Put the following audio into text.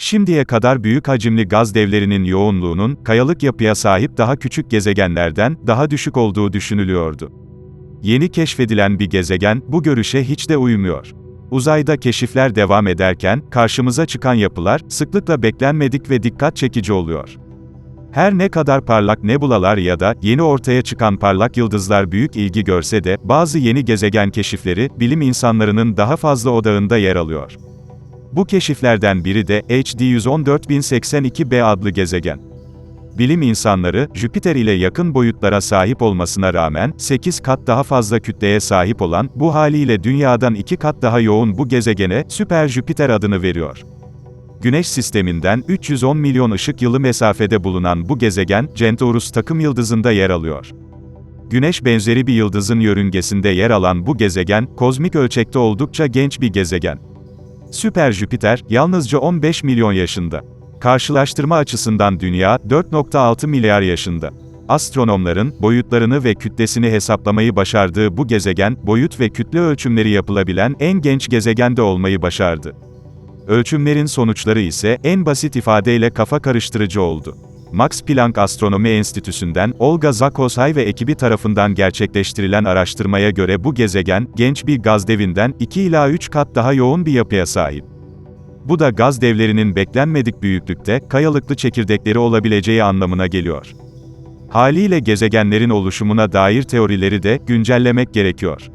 şimdiye kadar büyük hacimli gaz devlerinin yoğunluğunun, kayalık yapıya sahip daha küçük gezegenlerden, daha düşük olduğu düşünülüyordu. Yeni keşfedilen bir gezegen, bu görüşe hiç de uymuyor. Uzayda keşifler devam ederken, karşımıza çıkan yapılar, sıklıkla beklenmedik ve dikkat çekici oluyor. Her ne kadar parlak nebulalar ya da yeni ortaya çıkan parlak yıldızlar büyük ilgi görse de, bazı yeni gezegen keşifleri, bilim insanlarının daha fazla odağında yer alıyor. Bu keşiflerden biri de HD 114082b adlı gezegen. Bilim insanları, Jüpiter ile yakın boyutlara sahip olmasına rağmen, 8 kat daha fazla kütleye sahip olan, bu haliyle Dünya'dan 2 kat daha yoğun bu gezegene, Süper Jüpiter adını veriyor. Güneş sisteminden 310 milyon ışık yılı mesafede bulunan bu gezegen, Centaurus takım yıldızında yer alıyor. Güneş benzeri bir yıldızın yörüngesinde yer alan bu gezegen, kozmik ölçekte oldukça genç bir gezegen. Süper Jüpiter, yalnızca 15 milyon yaşında. Karşılaştırma açısından Dünya, 4.6 milyar yaşında. Astronomların, boyutlarını ve kütlesini hesaplamayı başardığı bu gezegen, boyut ve kütle ölçümleri yapılabilen en genç gezegende olmayı başardı. Ölçümlerin sonuçları ise, en basit ifadeyle kafa karıştırıcı oldu. Max Planck Astronomi Enstitüsü'nden, Olga Zakosay ve ekibi tarafından gerçekleştirilen araştırmaya göre bu gezegen, genç bir gaz devinden 2 ila 3 kat daha yoğun bir yapıya sahip. Bu da gaz devlerinin beklenmedik büyüklükte, kayalıklı çekirdekleri olabileceği anlamına geliyor. Haliyle gezegenlerin oluşumuna dair teorileri de güncellemek gerekiyor.